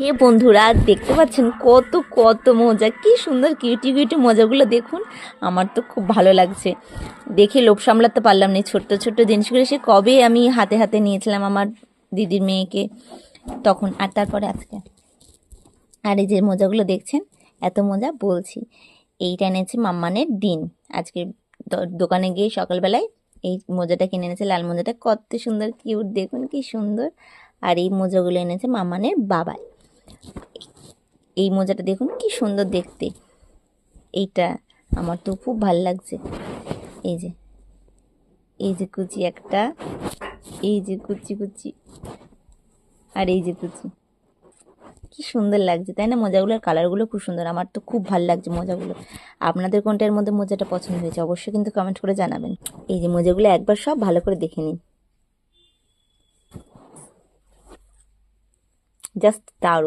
হে বন্ধুরা, দেখতে পাচ্ছেন কত কত মজা। কি সুন্দর কিউটি কিউটি মজাগুলো দেখুন। আমার তো খুব ভালো লাগছে। দেখে লোভ সামলাতে পারলাম না ছোট্ট ছোট্ট জিনিসগুলো। সে কবে আমি হাতে হাতে নিয়েছিলাম আমার দিদির মেয়েকে। তখন আর তারপরে আজকে। আর এই যে মোজাগুলো দেখছেন, এত মজা বলছি। এইটা এনেছে মাম্মানের দিন। আজকে দোকানে গিয়ে সকালবেলায় এই মোজাটা কিনে এনেছে, লাল মোজাটা। কত সুন্দর কিউট দেখুন কি সুন্দর। আর এই মোজাগুলো এনেছে মাম্মানের বাবাই। এই মোজাটা দেখুন, কি সুন্দর দেখতে। এইটা আমার তো খুব ভালো লাগছে। এই যে এই যে কুচি একটা, এই যে কুচি কুচি, আর এই যে কুচি। কি সুন্দর লাগছে, তাই না? মোজাগুলোর কালারগুলো খুব সুন্দর, আমার তো খুব ভালো লাগছে মোজাগুলো। আপনাদের কোনটার মধ্যে মোজাটা পছন্দ হয়েছে, অবশ্যই কিন্তু কমেন্ট করে জানাবেন। এই যে মোজাগুলো একবার সব ভালো করে দেখে নিন। জাস্ট দারুণ।